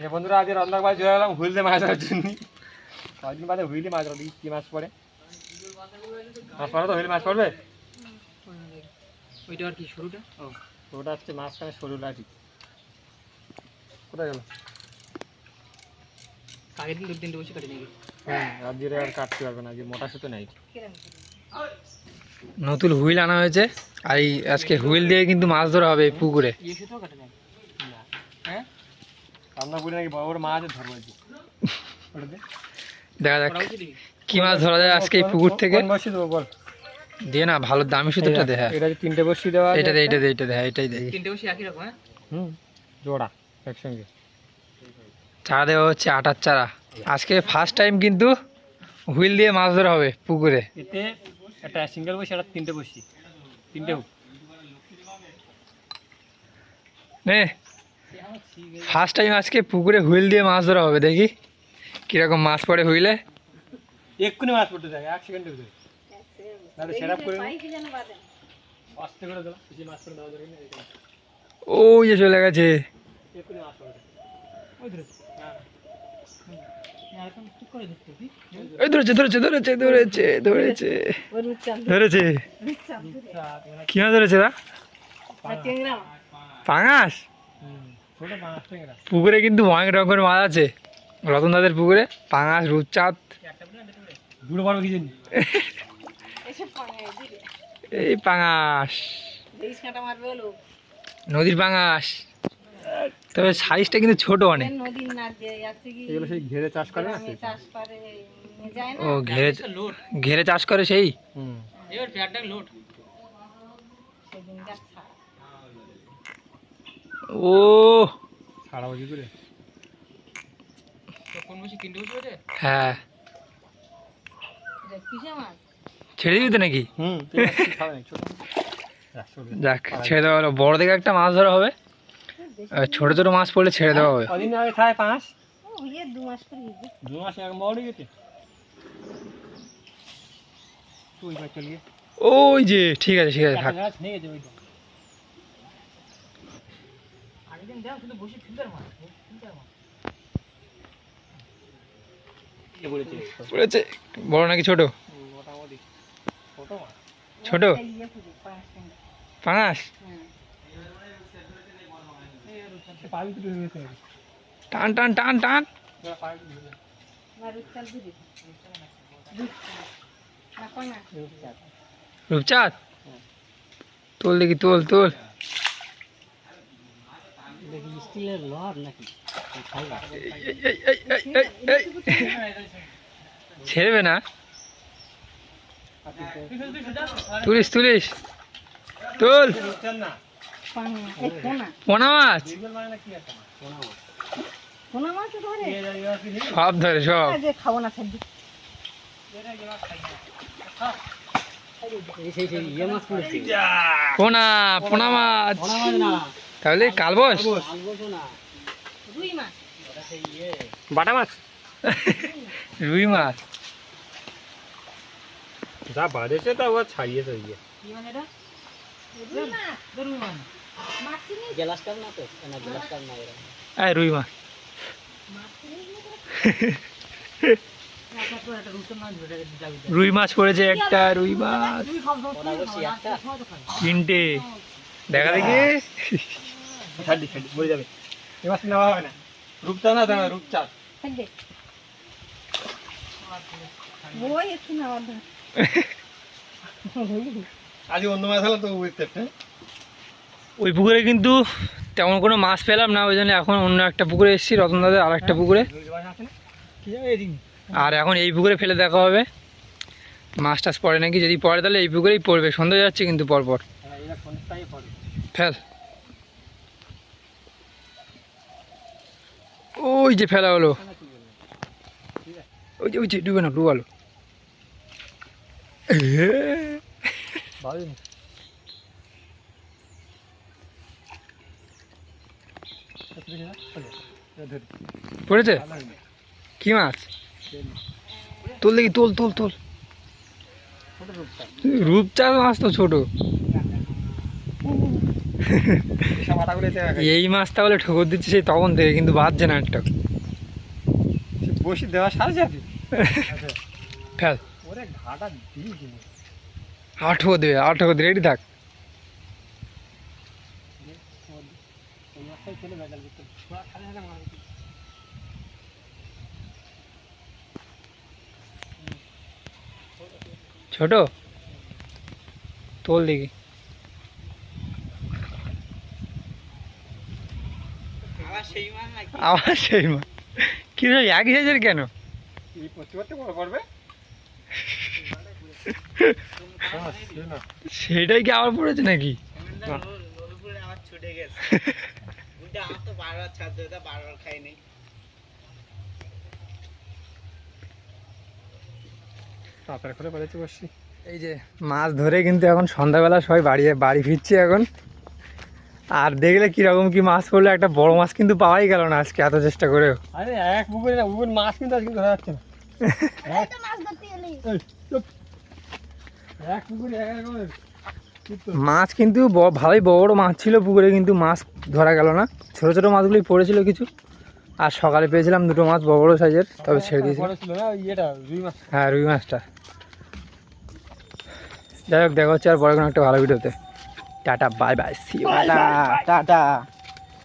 এ বন্ধুরা আজ রন্ধক মাছ ধরে গেলাম হুইল দিয়ে মাছ ধরার জন্য কয়েকদিন বাদে হুইলে মাছ ধরবি কি মাছ পড়ে। মাছ পড়ে তো হুইলে মাছ পড়বে? ওইটা আর কি শুরুটা ও ওটা হচ্ছে মাঝখানে সরু লাঠি। কোথায় গেল? আগের দিন দু তিনটে বসে কাটি নাকি হ্যাঁ আজকে আর কাটতে পারবে না যে মোটা সুতো নাই। নতুন হুইল আনা হয়েছে আর এই আজকে হুইল দিয়ে কিন্তু মাছ ধরা হবে পুকুরে। ইয়ে সুতো কাটে নাকি আমরা বলি নাকি? বড় বড় মাছ ধরবো দেখা যাক। কি? কি মাছ ধরা যায় আজকে এই পুকুর থেকে? দেবো বল। দিয়ে না ভালো দামি সুতোটা হ্যাঁ। এটা যে তিনটে দেওয়া এটা দে। এটা দে এটা দে হ্যাঁ এটাই দেখি তিনটে বসে একই রকম হ্যাঁ? হুম জোড়া একসঙ্গে। চারা দেওয়া হচ্ছে আটার চারা। আজকে ফার্স্ট টাইম কিন্তু হুইল দিয়ে মাছ ধরা হবে পুকুরে। এতে একটা সিঙ্গেল বসি একটা তিনটে বসি তিনটে হোক। নে ফার্স্ট টাইম আজকে পুকুরে হুইল দিয়ে মাছ ধরা হবে দেখি। কীরকম মাছ পড়ে হুইলে? এক্ষুনি মাছ পড়তে থাকে এক সেকেন্ডের ভিতরে। তাহলে সেট করে নিই। আস্তে করে দাও বেশি মাছ করে দেওয়া যাবে না এখানে। ওই যে চলে গেছে। এক্ষুনি মাছ পড়বে ওই ধরে। এরকম ঠিক করে দিচ্ছি কি? ওই ধরেছে ধরেছে ধরেছে ধরেছে ধরেছে। ধরেছে। কি ধরেছে দা পাঙাশ হুম, ছোট মাছ ট্যাংরা পুকুরে কিন্তু অনেক রকমের মাছ আছে। রতন দাদের পুকুরে পাঙাশ রূপচাঁদ। এই পাঙাশ। নদীর পাঙাশ। তবে সাইজটা কিন্তু ছোট অনেক। ঘেরে চাষ করে সেই? ও ঘেরে ঘেরে চাষ করে সেই? লোড। ও। ছাড়াবো কি করে? কোন বসে তিনটে বসে ওঠে হ্যাঁ। ছেড়ে দিবি তো নাকি। যাক ছেড়ে দেওয়া হলো। বড় দেখে একটা মাছ ধরা হবে। আর ছোট ছোট মাছ পড়লে ছেড়ে দেওয়া হবে। কদিন আগে খায়? পাঁচ? দু মাস এক বড় গেছে। তুই ভাই ওই যে ঠিক আছে ঠিক আছে থাক। দেখ শুধু বসে ফিল্টার ফিল্টার পড়েছে বড় নাকি ছোট. ছোট? টান টান টান টান। রূপচাঁদ তোল দেখি তোল তোল স্টিলের লোহার নাকি। ছেড়বে না? তুলিস তুলিস। তোল। না পোনা মাছ মানে না? সব ধরে সব। সেই সেই ইয়ে পোনা পোনা মাছ। তাহলে কালবস। বাটা মাছ? রুই মাছ। যা বাড়েছে তা ও ছাড়িয়েছে ইয়ে কি রুই মাছ। রুই মাছ। পড়েছে একটা রুই মাছ। তিনটে। দেখা দেখি। ছাড়ি ছাড়ি মরে যাবে। এ মাছ নেওয়া হবে না। রূপচা না দাঁড়া রূপচাঁদ আজকে অন্য মাছ হলো তো বুঝতে হ্যাঁ? ওই পুকুরে কিন্তু তেমন কোনো মাছ পেলাম না ওই জন্য এখন অন্য একটা পুকুরে এসেছি রতন দাদের আর একটা পুকুরে। যাবে এদিক আর এখন এই পুকুরে ফেলে দেখা হবে। মাছ টাছ পড়ে নাকি? যদি পড়ে তাহলে এই পুকুরেই পড়বে। সন্ধ্যা যাচ্ছে কিন্তু পরপর। হ্যাঁ ফেল। ওই যে ফেলা হলো। ওই যে ওই যে ডুবে না ডুবালো। পড়েছে? কি মাছ? তোল দেখি তোল তোল তোল। রূপচাঁদ মাছ তো ছোট। এই মাছটা বলে ঠোকর দিচ্ছে সেই তখন থেকে কিন্তু বাজছে না একটা। সে বসি দেওয়া সাথে সাথে আচ্ছা, ফেল। দিই আট ঠোকর দেবে রেডি থাক। মাছ। ছোট? তোল দেখি। আবার সেই মাছ কি রে, একই সাইজের কেন? এই করতে করতে বড় করবে? না। সেটাই কি আবার পড়েছে নাকি? না। নদীপুরে আমার ছুটে গেছে। বুঝতে আমার তো বারবার ছাড়তে হতো বারবার খাই নেই তাড়াতাড়ি করে বেড়েছে বসছি এই যে মাছ ধরে কিন্তু এখন সন্ধ্যাবেলা সবাই বাড়ি বাড়ি ফিরছে এখন। আর দেখলে কীরকম কি মাছ পড়ল? একটা বড় মাছ কিন্তু পাওয়াই গেল না আজকে এত চেষ্টা করেও। আরে এক পুকুরে না পুকুর মাছ কিন্তু আজকে ধরা যাচ্ছে না। মাছ ভালোই বড় বড় মাছ ছিল পুকুরে কিন্তু মাছ ধরা গেল না। ছোট ছোট মাছগুলোই পড়েছিল কিছু। আর সকালে পেয়েছিলাম দুটো মাছ বড় বড় সাইজের তবে ছেড়ে দিয়েছিলাম বড় ছিল না ওই ইয়েটা রুই মাছ হ্যাঁ রুই মাছটা। যাই হোক দেখা হচ্ছে আর পরে কোনো একটা ভালো ভিডিওতে। Tata bye bye see tata tata